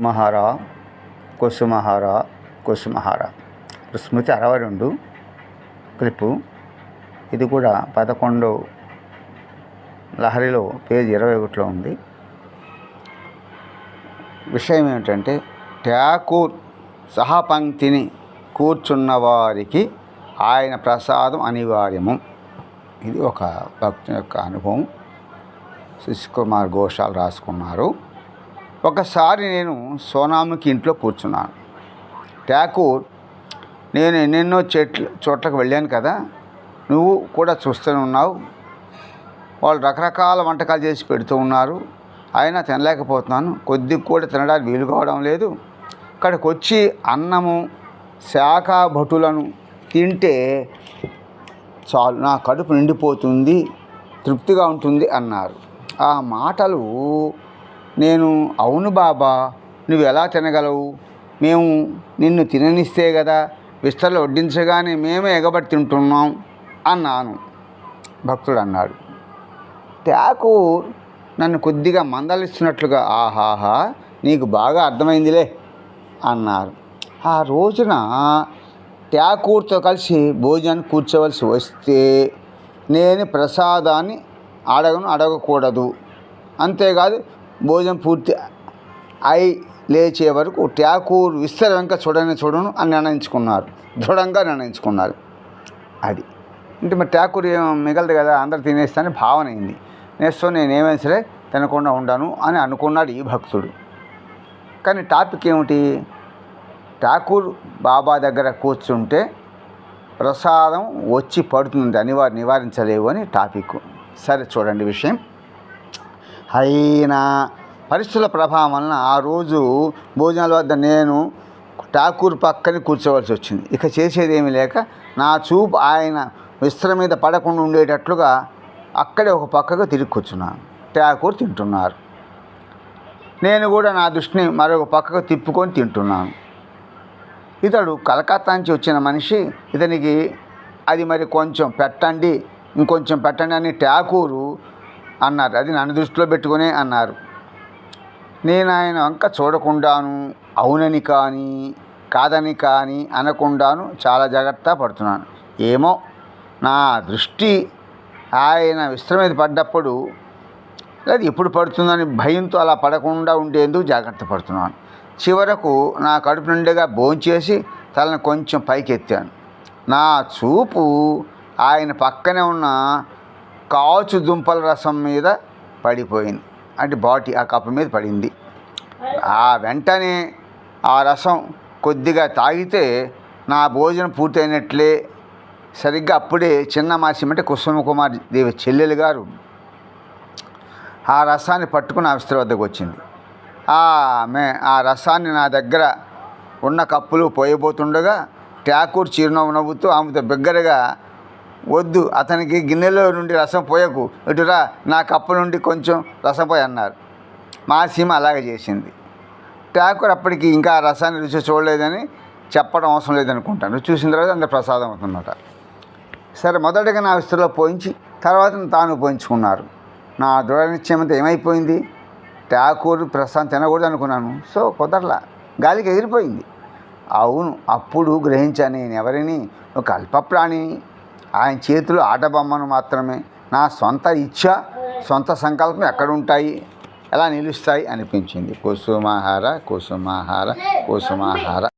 మహారా కుసుమహారా కుసుమహార. స్మృతి అరవై రెండు క్లిప్పు. ఇది కూడా పదకొండు లహరిలో పేజీ ఇరవై ఒకటిలో ఉంది. విషయం ఏమిటంటే ఠాకూర్ సహపంక్తిని కూర్చున్న వారికి ఆయన ప్రసాదం అనివార్యము. ఇది ఒక భక్తుని యొక్క అనుభవం. శిశుకుమార్ ఘోషాలు రాసుకున్నారు. ఒకసారి నేను సోనాముకి ఇంట్లో కూర్చున్నాను. ఠాకూర్ నేను ఎన్నెన్నో చెట్లు చోట్లకు వెళ్ళాను కదా నువ్వు కూడా చూస్తూనే ఉన్నావు. వాళ్ళు రకరకాల వంటకాలు చేసి పెడుతూ ఉన్నారు. అయినా తినలేకపోతున్నాను. కొద్దిగా కూడా తినడానికి వీలు కావడం లేదు. ఇక్కడికి వచ్చి అన్నము శాఖ భటులను తింటే చాలు నా కడుపు నిండిపోతుంది తృప్తిగా ఉంటుంది అన్నారు. ఆ మాటలు నేను అవును బాబా నువ్వు ఎలా తినగలవు? మేము నిన్ను తిననిస్తే కదా విస్తరలు వడ్డించగానే మేమే ఎగబడి తింటున్నాం అన్నాను. భక్తుడు అన్నాడు ఠాకూర్ నన్ను కొద్దిగా మందలిస్తున్నట్లుగా ఆహాహా నీకు బాగా అర్థమైందిలే అన్నారు. ఆ రోజున ఠాకూర్తో కలిసి భోజనానికి కూర్చోవలసి వస్తే నేను ప్రసాదాన్ని అడగను అడగకూడదు. అంతేకాదు భోజనం పూర్తి అయి లేచే వరకు ట్యాకూర్ విస్తర వెంక చూడని చూడను అని నిర్ణయించుకున్నారు. దృఢంగా నిర్ణయించుకున్నారు. అది. అంటే మరి ట్యాకూర్ ఏం మిగలదు కదా అందరు తినేస్తానని భావన అయింది. నెక్స్ట్ నేనేమైనా సరే తినకుండా ఉండాను అని అనుకున్నాడు ఈ భక్తుడు. కానీ టాపిక్ ఏమిటి? ఠాకూర్ బాబా దగ్గర కూర్చుంటే ప్రసాదం వచ్చి పడుతుంది అనివారు నివారించలేవు అని టాపిక్. సరే చూడండి విషయం. అయినా పరిస్థితుల ప్రభావం వలన ఆ రోజు భోజనాల వద్ద నేను ఠాకూర్ పక్కన కూర్చోవలసి వచ్చింది. ఇక చేసేది ఏమీ లేక నా చూపు ఆయన విస్త్ర మీద పడకుండా ఉండేటట్లుగా అక్కడే ఒక పక్కకు తిరిగి కూర్చున్నాను. ఠాకూర్ తింటున్నారు. నేను కూడా నా దృష్టిని మరొక పక్కకు తిప్పుకొని తింటున్నాను. ఇతడు కలకత్తా నుంచి వచ్చిన మనిషి ఇతనికి అది మరి కొంచెం పెట్టండి ఇంకొంచెం పెట్టండి అని ఠాకూరు అన్నారు. అది నన్ను దృష్టిలో పెట్టుకునే అన్నారు. నేను ఆయన వంక చూడకుండాను అవునని కానీ కాదని కానీ అనకుండాను చాలా జాగ్రత్త పడుతున్నాను. ఏమో నా దృష్టి ఆయన విశ్రమ మీద పడ్డప్పుడు లేదు ఎప్పుడు పడుతుందని భయంతో అలా పడకుండా ఉండేందుకు జాగ్రత్త పడుతున్నాను. చివరకు నా కడుపు నిండుగా భోంచేసి తలను కొంచెం పైకెత్తాను. నా చూపు ఆయన పక్కనే ఉన్న కాచు దుంపల రసం మీద పడిపోయింది. అంటే బాటి ఆ కప్పు మీద పడింది. ఆ వెంటనే ఆ రసం కొద్దిగా తాగితే నా భోజనం పూర్తయినట్లే. సరిగ్గా అప్పుడే చిన్న మాసి అంటే కుసుమ కుమార్ దేవి చెల్లెలు గారు ఆ రసాన్ని పట్టుకుని ఆ విస్తర వద్దకు వచ్చింది. ఆమె ఆ రసాన్ని నా దగ్గర ఉన్న కప్పులు పోయబోతుండగా ట్యాకూర్ చిరునవ్వు నవ్వుతూ ఆమెతో బిగ్గరగా వద్దు అతనికి గిన్నెలో నుండి రసం పోయకు. ఇటురా నా కప్పు నుండి కొంచెం రసం పోయి అన్నారు. మా సీమ అలాగే చేసింది. ఠాకూర్ అప్పటికి ఇంకా ఆ రసాన్ని రుచి చూడలేదని చెప్పడం అవసరం లేదనుకుంటాను. చూసిన తర్వాత అంత ప్రసాదం అవుతుందన్నమాట సరే మొదటగా నా విస్తరలో పోయించి తర్వాత తాను పోయించుకున్నారు. నా దృఢ నిశ్చయమంతా ఏమైపోయింది? ఠాకూర్ ప్రసాదం తినకూడదు అనుకున్నాను. సో కుదరలా. గాలికి ఎగిరిపోయింది. అవును అప్పుడు గ్రహించాను నేను ఎవరిని? ఒక అల్పప్రాణిని. ఆయన చేతిలో ఆటబొమ్మను మాత్రమే. నా సొంత ఇచ్ఛ సొంత సంకల్పం ఎక్కడుంటాయి? ఎలా నిలుస్తాయి? అనిపించింది. కుసుమాహార కుసుమాహార కుసుమాహార.